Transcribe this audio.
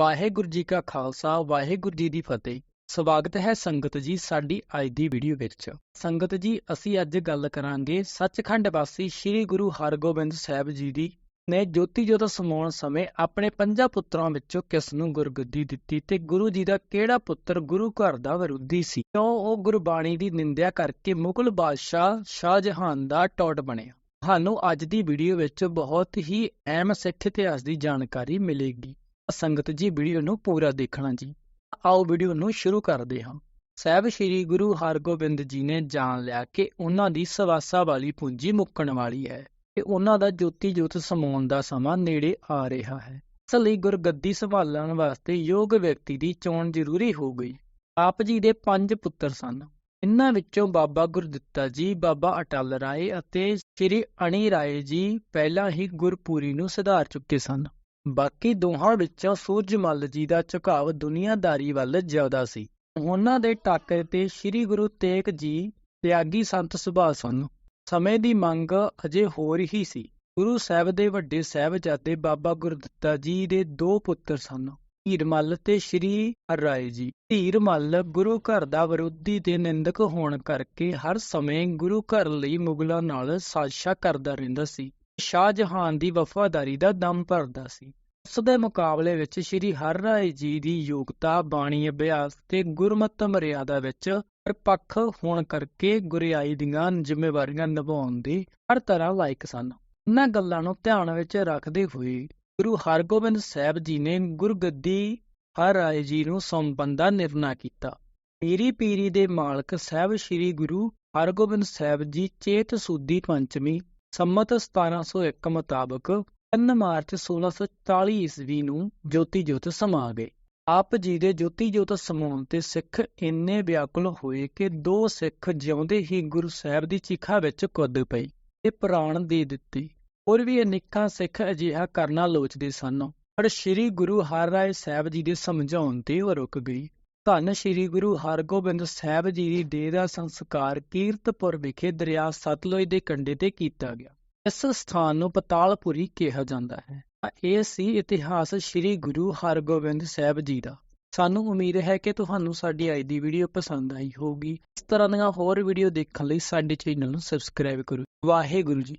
ਵਾਹਿਗੁਰੂ ਜੀ ਕਾ ਖਾਲਸਾ, ਵਾਹਿਗੁਰੂ ਜੀ ਦੀ ਫਤਿਹ। ਸਵਾਗਤ ਹੈ ਸੰਗਤ ਜੀ ਸਾਡੀ ਅੱਜ ਦੀ ਵੀਡੀਓ ਵਿੱਚ। ਸੰਗਤ ਜੀ, ਅਸੀਂ ਅੱਜ ਗੱਲ ਕਰਾਂਗੇ ਸੱਚਖੰਡ ਵਾਸੀ ਸ੍ਰੀ ਗੁਰੂ ਹਰਗੋਬਿੰਦ ਸਾਹਿਬ ਜੀ ਦੀ। ਨੇ ਜੋਤੀ ਜੋਤ ਸਮਾਉਣ ਸਮੇਂ ਆਪਣੇ ਪੰਜਾਂ ਪੁੱਤਰਾਂ ਵਿੱਚੋਂ ਕਿਸ ਨੂੰ ਗੁਰਗੱਦੀ ਦਿੱਤੀ ਤੇ ਗੁਰੂ ਜੀ ਦਾ ਕਿਹੜਾ ਪੁੱਤਰ ਗੁਰੂ ਘਰ ਦਾ ਵਿਰੋਧੀ ਸੀ? ਕਿਉਂ ਉਹ ਗੁਰਬਾਣੀ ਦੀ ਨਿੰਦਿਆ ਕਰਕੇ ਮੁਗਲ ਬਾਦਸ਼ਾਹ ਸ਼ਾਹਜਹਾਨ ਦਾ ਟੌਟ ਬਣਿਆ? ਤੁਹਾਨੂੰ ਅੱਜ ਦੀ ਵੀਡੀਓ ਵਿੱਚ ਬਹੁਤ ਹੀ ਅਹਿਮ ਸਿੱਖ ਇਤਿਹਾਸ ਦੀ ਜਾਣਕਾਰੀ ਮਿਲੇਗੀ। ਸੰਗਤ ਜੀ ਵੀਡੀਓ ਨੂੰ ਪੂਰਾ ਦੇਖਣਾ ਜੀ। ਆਓ ਵੀਡੀਓ ਨੂੰ ਸ਼ੁਰੂ ਕਰਦੇ ਹਾਂ। ਸਾਹਿਬ ਸ੍ਰੀ ਗੁਰੂ ਹਰਗੋਬਿੰਦ ਜੀ ਨੇ ਜਾਣ ਲਿਆ ਕਿ ਉਹਨਾਂ ਦੀ ਸਵਾਸਾ ਵਾਲੀ ਪੂੰਜੀ ਮੁੱਕਣ ਵਾਲੀ ਹੈ ਤੇ ਉਹਨਾਂ ਦਾ ਜੋਤੀ ਜੋਤ ਸਮਾਉਣ ਦਾ ਸਮਾਂ ਨੇੜੇ ਆ ਰਿਹਾ ਹੈ। ਇਸ ਲਈ ਗੁਰਗੱਦੀ ਸੰਭਾਲਣ ਵਾਸਤੇ ਯੋਗ ਵਿਅਕਤੀ ਦੀ ਚੋਣ ਜ਼ਰੂਰੀ ਹੋ ਗਈ। ਆਪ ਜੀ ਦੇ ਪੰਜ ਪੁੱਤਰ ਸਨ। ਇਨ੍ਹਾਂ ਵਿੱਚੋਂ ਬਾਬਾ ਗੁਰਦਿੱਤਾ ਜੀ, ਬਾਬਾ ਅਟਲ ਰਾਏ ਅਤੇ ਸ੍ਰੀ ਅਣੀ ਰਾਏ ਜੀ ਪਹਿਲਾਂ ਹੀ ਗੁਰਪੂਰੀ ਨੂੰ ਸੁਧਾਰ ਚੁੱਕੇ ਸਨ। ਬਾਕੀ ਦੋਹਾਂ ਵਿੱਚੋਂ ਸੂਰਜਮਲ ਜੀ ਦਾ ਝੁਕਾਅ ਦੁਨੀਆਦਾਰੀ ਵੱਲ ਜ਼ਿਆਦਾ ਸੀ। ਉਹਨਾਂ ਦੇ ਟਾਕਰੇ ਤੇ ਸ੍ਰੀ ਗੁਰੂ ਤੇਗ ਜੀ, ਤਿਆਗੀ ਸੰਤ ਸੁਭਾਅ ਸਨ। ਸਮੇਂ ਦੀ ਮੰਗ ਅਜੇ ਹੋਰ ਹੀ ਸੀ। ਗੁਰੂ ਸਾਹਿਬ ਦੇ ਵੱਡੇ ਸਾਹਿਬਜ਼ਾਦੇ ਬਾਬਾ ਗੁਰਦਿੱਤਾ ਜੀ ਦੇ ਦੋ ਪੁੱਤਰ ਸਨ, ਧੀਰਮਲ ਤੇ ਸ੍ਰੀ ਰਾਏ ਜੀ। ਧੀਰਮਲ ਗੁਰੂ ਘਰ ਦਾ ਵਿਰੋਧੀ ਤੇ ਨਿੰਦਕ ਹੋਣ ਕਰਕੇ ਹਰ ਸਮੇਂ ਗੁਰੂ ਘਰ ਲਈ ਮੁਗਲਾਂ ਨਾਲ ਸਾਜ਼ਿਸ਼ਾਂ ਕਰਦਾ ਰਹਿੰਦਾ ਸੀ। ਸ਼ਾਹਜਹਾਨ ਦੀ ਵਫਾਦਾਰੀ ਦਾ ਦਮ ਭਰਦਾ ਸੀ। ਉਸ ਦੇ ਮੁਕਾਬਲੇ ਵਿੱਚ ਸ੍ਰੀ ਹਰਿ ਜੀ ਦੀ ਯੋਗਤਾ, ਬਾਣੀ ਅਭਿਆਸ ਤੇ ਗੁਰਮਤਿ ਮਰਿਆਦਾ ਵਿੱਚ ਪਰਪੱਖ ਹੋਣ ਕਰਕੇ ਗੁਰਿਆਈ ਦੀਆਂ ਜ਼ਿੰਮੇਵਾਰੀਆਂ ਨਿਭਾਉਣ ਦੀ ਹਰ ਤਰ੍ਹਾਂ ਲਾਇਕ ਸਨ। ਇਹਨਾਂ ਗੱਲਾਂ ਨੂੰ ਧਿਆਨ ਵਿੱਚ ਰੱਖਦੇ ਹੋਏ ਗੁਰੂ ਹਰਗੋਬਿੰਦ ਸਾਹਿਬ ਜੀ ਨੇ ਗੁਰਗੱਦੀ ਹਰ ਰਾਏ ਜੀ ਨੂੰ ਸੌਂਪਣ ਦਾ ਨਿਰਣਾ ਕੀਤਾ। ਪੀਰੀ ਪੀਰੀ ਦੇ ਮਾਲਕ ਸਾਹਿਬ ਸ੍ਰੀ ਗੁਰੂ ਹਰਗੋਬਿੰਦ ਸਾਹਿਬ ਜੀ ਚੇਤ ਸੁਦੀ ਪੰਚਮੀ ਸੰਮਤ 1701 ਮੁਤਾਬਕ 3 ਮਾਰਚ 1640 ਈਸਵੀ ਨੂੰ ਜੋਤੀ ਜੋਤ ਸਮਾ ਗਏ। ਆਪ ਜੀ ਦੇ ਜੋਤੀ ਜੋਤ ਸਮਾਉਣ ਤੇ ਸਿੱਖ ਇੰਨੇ ਵਿਆਕੁਲ ਹੋਏ ਕਿ ਦੋ ਸਿੱਖ ਜਿਉਂਦੇ ਹੀ ਗੁਰੂ ਸਾਹਿਬ ਦੀ ਚਿਖਾ ਵਿੱਚ ਕੁੱਦ ਪਏ ਤੇ ਪ੍ਰਾਣ ਦੇ ਦਿੱਤੇ। ਹੋਰ ਵੀ ਅਨੇਕਾਂ ਸਿੱਖ ਅਜਿਹਾ ਕਰਨਾ ਲੋਚਦੇ ਸਨ। ਪਰ ਸ੍ਰੀ ਗੁਰੂ ਹਰਿਰਾਏ ਸਾਹਿਬ ਜੀ ਦੇ ਸਮਝਾਉਣ ਤੇ ਉਹ ਰੁਕ ਗਈ ਧੰਨ ਸ੍ਰੀ ਗੁਰੂ ਹਰਗੋਬਿੰਦ ਸਾਹਿਬ ਜੀ ਦੀ ਦੇਹ ਦਾ ਸੰਸਕਾਰ ਕੀਰਤਪੁਰ ਵਿਖੇ ਦਰਿਆ ਸਤਲੁਜ ਦੇ ਕੰਢੇ ਤੇ ਕੀਤਾ ਗਿਆ। ਇਸ ਸਥਾਨ ਨੂੰ ਪਤਾਲਪੁਰੀ ਕਿਹਾ ਜਾਂਦਾ ਹੈ। ਇਹ ਸੀ ਇਤਿਹਾਸ ਸ੍ਰੀ ਗੁਰੂ ਹਰਗੋਬਿੰਦ ਸਾਹਿਬ ਜੀ ਦਾ। ਸਾਨੂੰ ਉਮੀਦ ਹੈ ਕਿ ਤੁਹਾਨੂੰ ਸਾਡੀ ਅੱਜ ਦੀ ਵੀਡੀਓ ਪਸੰਦ ਆਈ ਹੋਊਗੀ। ਇਸ ਤਰ੍ਹਾਂ ਦੀਆਂ ਹੋਰ ਵੀਡੀਓ ਦੇਖਣ ਲਈ ਸਾਡੇ ਚੈਨਲ ਨੂੰ ਸਬਸਕ੍ਰਾਈਬ ਕਰੋ। ਵਾਹਿਗੁਰੂ ਜੀ